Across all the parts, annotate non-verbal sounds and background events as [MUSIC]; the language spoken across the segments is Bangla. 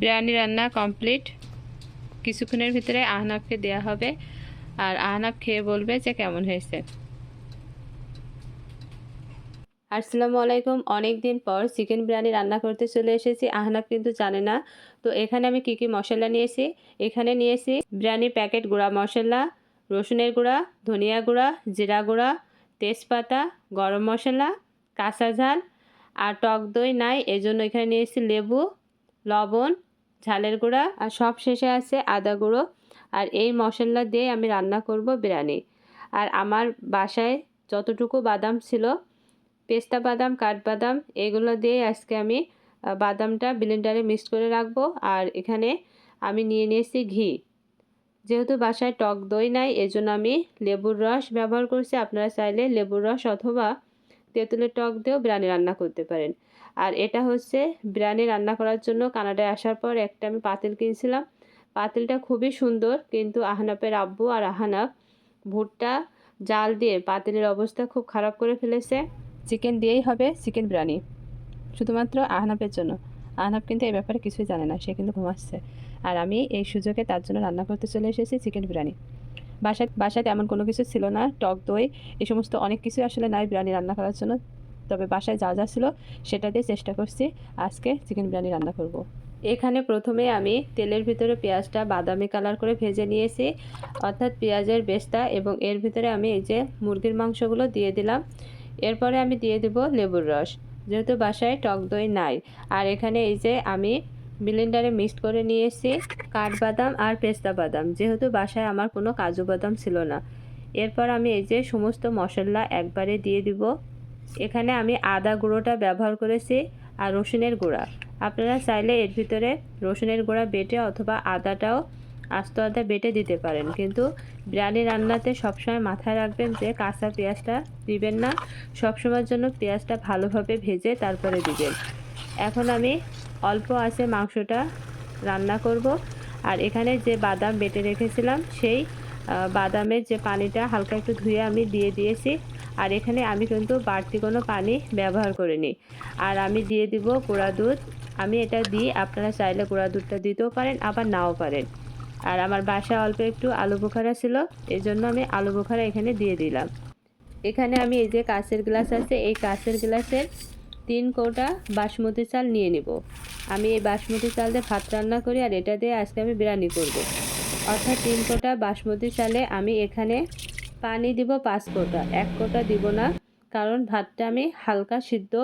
বিরিয়ানি রান্না কমপ্লিট। কিছুক্ষণের ভিতরে আহনাবকে দেয়া হবে। আর আহনাব খেয়ে বলবে যে কেমন হয়েছে। আসসালামু আলাইকুম। অনেক দিন পর চিকেন বিরিয়ানি রান্না করতে চলে এসেছি। আহনাব কিন্তু জানে না। তো এখানে আমি কি কি মশলা নিয়েছি? এখানে নিয়েছি বিরিয়ানির প্যাকেট গুঁড়া মশলা, রসুনের গুঁড়া, ধনিয়া গুঁড়া, জিরা গুঁড়া, তেজপাতা, গরম মশলা, কাঁচা ঝাল আর টক দই নাই। এজন্য এখানে নিয়েছি লেবু, লবণ ঝালের গুঁড়া আর সব শেষে আছে আদা গুঁড়ো। আর এই মশলা দিয়ে আমি রান্না করব বিরিয়ানি। আর আমার বাসায় যতটুকু বাদাম ছিল, পেস্তা বাদাম, কাঠবাদাম, এগুলো দিয়ে আজকে আমি বাদামটা ব্লেন্ডারে মিক্স করে রাখব। আর এখানে আমি নিয়ে নিয়েছি ঘি। যেহেতু বাসায় টক দই নাই, এজন্য আমি লেবুর রস ব্যবহার করছি। আপনারা চাইলে লেবুর রস অথবা তেঁতুলের টক দিয়েও বিরিয়ানি রান্না করতে পারেন। আর এটা হচ্ছে বিরিয়ানি রান্না করার জন্য কানাডায় আসার পর একটা আমি পাতিল কিনছিলাম। পাতিলটা খুবই সুন্দর, কিন্তু আহনাপের আব্বু আর আহনাপ ভুট্টা, জাল দিয়ে পাতিলের অবস্থা খুব খারাপ করে ফেলেছে। চিকেন দিয়েই হবে চিকেন বিরিয়ানি, শুধুমাত্র আহনাপের জন্য। আহনাপ কিন্তু এই ব্যাপারে কিছুই জানে না, সে কিন্তু ঘুমাচ্ছে। আর আমি এই সুযোগে তার জন্য রান্না করতে চলে এসেছি চিকেন বিরিয়ানি। বাসায় বাসায় তেমন কোনো কিছু ছিল না, টক দই, এই সমস্ত অনেক কিছু আসলে নাই বিরিয়ানি রান্না করার জন্য। তবে বাসায় যা যা ছিল সেটা দিয়ে চেষ্টা করছি আজকে চিকেন বিরিয়ানি রান্না করব। এখানে প্রথমে আমি তেলের ভিতরে পেঁয়াজটা বাদামি কালার করে ভেজে নিয়েছি, অর্থাৎ পেঁয়াজের বেস্তা এবং এর ভিতরে আমি এই যে মুরগির মাংসগুলো দিয়ে দিলাম। এরপরে আমি দিয়ে দেব লেবুর রস, যেহেতু বাসায় টক দই নাই। আর এখানে এই যে আমি ব্লেন্ডারে মিক্সড করে নিয়েছি কাঠবাদাম আর পেস্তা বাদাম, যেহেতু বাসায় আমার কোনো কাজু বাদাম ছিল না। এরপর আমি এই যে সমস্ত মশলা একবারে দিয়ে দিব। এখানে আমি আদা গুঁড়োটা ব্যবহার করেছি আর রসুনের গুঁড়া। আপনারা চাইলে এর ভিতরে রসুনের গুঁড়া বেটে অথবা আদাটাও আস্তে আদা বেটে দিতে পারেন। কিন্তু বিরিয়ানি রান্নাতে সবসময় মাথায় রাখবেন যে কাঁচা পেঁয়াজটা দিবেন না। সবসময়ের জন্য পেঁয়াজটা ভালোভাবে ভেজে তারপরে দিবেন। এখন আমি অল্প আছে মাংসটা রান্না করব। আর এখানে যে বাদাম বেটে রেখেছিলাম, সেই বাদামের যে পানিটা হালকা একটু ধুয়ে আমি দিয়ে দিয়েছি। আর এখানে আমি কিন্তু বাড়তি কোনো পানি ব্যবহার করিনি। আর আমি দিয়ে দিব গুঁড়া দুধ। আমি এটা দিই আপনারা চাইলে গুঁড়া দুধটা দিতেও পারেন, আবার নাও পারেন। আর আমার বাসায় অল্প একটু আলু বোখারা ছিল এই জন্য আমি আলু বোখারা এখানে দিয়ে দিলাম। এখানে আমি এই যে কাঁচের গ্লাস আছে, এই কাঁচের গ্লাসের তিন কৌটা বাসমতি চাল নিয়ে নিব। আমি এই বাসমতি চাল দিয়ে ভাত রান্না করি আর এটা দিয়ে আজকে আমি বিরিয়ানি করব। অর্থাৎ তিন কোটা বাসমতি চালে আমি এখানে পানি দিব পাঁচ কোটা এক কোটা দিব না, কারণ ভাতটা আমি হালকা সিদ্ধ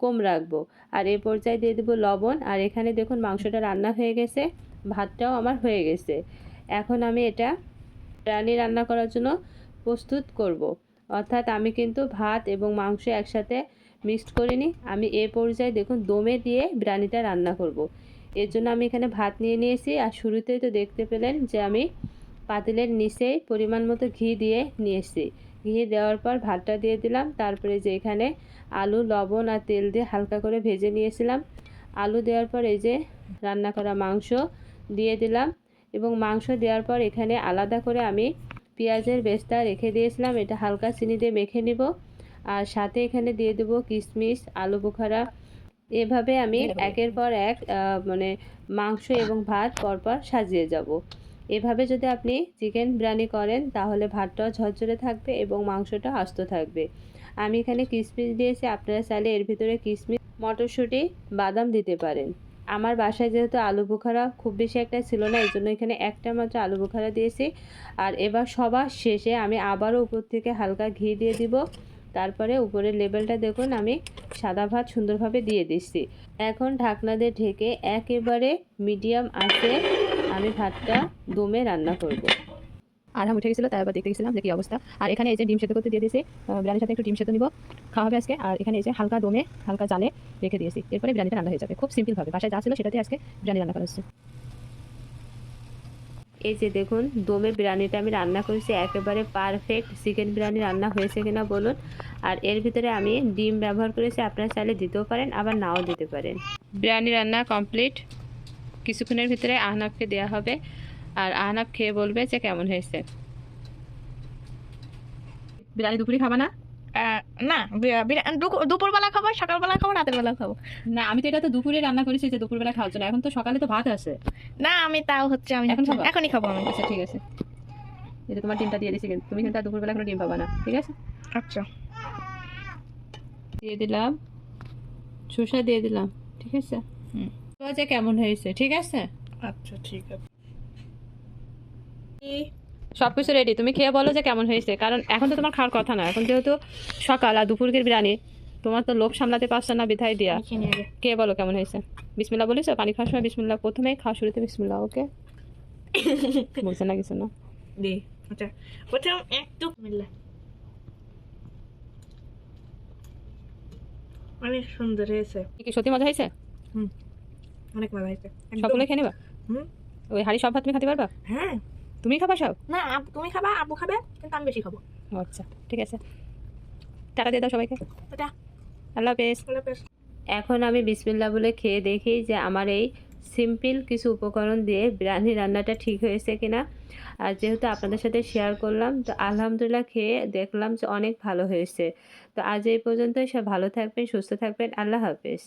কম রাখব আর এ পর্যায়ে দিয়ে দেবো লবণ, আর এখানে দেখুন মাংসটা রান্না হয়ে গেছে, ভাতটাও আমার হয়ে গেছে এখন আমি এটা বিরিয়ানি রান্না করার জন্য প্রস্তুত করব। অর্থাৎ আমি কিন্তু ভাত এবং মাংস একসাথে মিক্সড করিনি আমি এ পর্যায়ে দেখুন দমে দিয়ে বিরিয়ানিটা রান্না করব। এর জন্য আমি এখানে ভাত নিয়ে নিয়েছি, আর শুরুতেই তো দেখতে পেলেন যে আমি পাতিলের নিচেই পরিমাণ মতো ঘি দিয়ে নিয়েছি। ঘি দেওয়ার পর ভাতটা দিয়ে দিলাম। তারপরে যে এখানে আলু লবণ আর তেল দিয়ে হালকা করে ভেজে নিয়েছিলাম। আলু দেওয়ার পর এই যে রান্না করা মাংস দিয়ে দিলাম এবং মাংস দেওয়ার পর এখানে আলাদা করে আমি পেঁয়াজের বেস্তা রেখে দিয়েছিলাম। এটা হালকা চিনি দিয়ে মেখে নিব। আর সাথে এখানে দিয়ে দেবো কিশমিশ আলু বোখারা। এভাবে আমি একের পর এক মানে মাংস এবং ভাত পরপর সাজিয়ে যাব। এভাবে যদি আপনি চিকেন বিরিয়ানি করেন, তাহলে ভাতটাও ঝরঝরে থাকবে এবং মাংসটা আস্ত থাকবে। আমি এখানে কিশমিশ দিয়েছি, আপনারা চাইলে এর ভিতরে কিশমিশ মটরশুঁটি, বাদাম দিতে পারেন। আমার বাসায় যেহেতু আলু বোখারা খুব বেশি একটা ছিল না এই জন্য এখানে একটা মাত্র আলু বোখারা দিয়েছি। আর এবার সবার শেষে আমি আবারও উপর থেকে হালকা ঘি দিয়ে দিব। তারপরে উপরের লেবেলটা দেখুন, আমি সাদা ভাত সুন্দরভাবে দিয়ে দিচ্ছি। এখন ঢাকনা দিয়ে ঢেকে একেবারে মিডিয়াম আঁচে আমি ভাতটা দমে রান্না করব। আরাম উঠে গেছিল তারপর দেখতে গেছিলাম যে কি অবস্থা। আর এখানে এই যে ডিম সেদ্ধ করতে দিয়ে দিয়েছি বিরিয়ানির সাথে একটু ডিম সেদ্ধ নিব। খাওয়া হবে আজকে আর এখানে এই যে হালকা দমে হালকা জালে রেখে দিয়েছি। এরপরে বিরিয়ানিটা রান্না হয়ে যাবে খুব সিম্পলভাবে বাসায় যা ছিল সেটাতে আজকে বিরিয়ানি রান্না করা হচ্ছে। এই যে দেখুন দমে বিরিয়ানিটা আমি রান্না করেছি একেবারে পারফেক্ট চিকেন বিরিয়ানি রান্না হয়েছে কিনা বলুন। আর এর ভিতরে আমি ডিম ব্যবহার করেছি আপনারা চাইলে দিতেও পারেন আবার নাও দিতে পারেন। বিরিয়ানি রান্না কমপ্লিট কিছুক্ষণের ভিতরে আহনাবকে দেওয়া হবে। আর আহনাব খেয়ে বলবে যে কেমন হয়েছে? বিরিয়ানি দুপুরে খাবা না? না দুপুর- দুপুরবেলা খাব সকালবেলা খাব রাতের বেলা খাব। না আমি তো এটা তো দুপুরে রান্না করেছি যে দুপুরবেলা খাওয়ার জন্য। এখন তো সকালে তো ভাত আছে। না আমি তাও হচ্ছে আমি এখন খাবা? এখনই খাব আমি। আচ্ছা ঠিক আছে। এই তোমার ডিমটা দিয়ে দিছি কিন্তু। তুমি কিন্তু দুপুরবেলা কোনো ডিম পাবা না ঠিক আছে? আচ্ছা। দিয়ে দিলাম। শসা দিয়ে দিলাম ঠিক আছে? হুম। তো যে কেমন হয়েছে ঠিক আছে? আচ্ছা ঠিক আছে। সব কিছু রেডি তুমি খেয়ে বলো যে কেমন হয়েছে কারণ এখন তো তোমার খাওয়ার কথা না এখন যেহেতু সকাল আর দুপুরের বিরিয়ানি তোমার তো লোভ সামলাতে পারছ না বিধায় দিয়া। খেয়ে কে বলো কেমন হয়েছে। বিসমিল্লা বলেছ পানি খাওয়ার সময় বিসমিল্লা প্রথমেই খাওয়া শুরুতে বিসমিল্লা ওকে [LAUGHS] বলছে না কিছু না। দি আচ্ছা প্রথম একটু মিললে অনেক সুন্দর হয়েছে। কি সত্যি মজা হয়েছে? অনেক মজা হয়েছে। সকলে খেয়ে নেবা? হুম। ওই হাড়ি সব ভাত তুমি খেতে পারবা? হ্যাঁ। তুমি খাবা সব? না আপ- তুমি খাবা আপু খাবে কিন্তু আমি বেশি খাব। আচ্ছা ঠিক আছে। টাকা দিয়ে দাও সবাইকে। টাটা। আল্লাহ হাফেজ। আল্লাহ হাফেজ। এখন আমি বিসমিল্লা বলে খেয়ে দেখি যে আমার এই সিম্পল কিছু উপকরণ দিয়ে বিরিয়ানি রান্নাটা ঠিক হয়েছে কিনা। আর যেহেতু আপনাদের সাথে শেয়ার করলাম তো আলহামদুলিল্লাহ খেয়ে দেখলাম যে অনেক ভালো হয়েছে। তো আজ এই পর্যন্তই সব ভালো থাকবেন সুস্থ থাকবেন। আল্লাহ হাফেজ।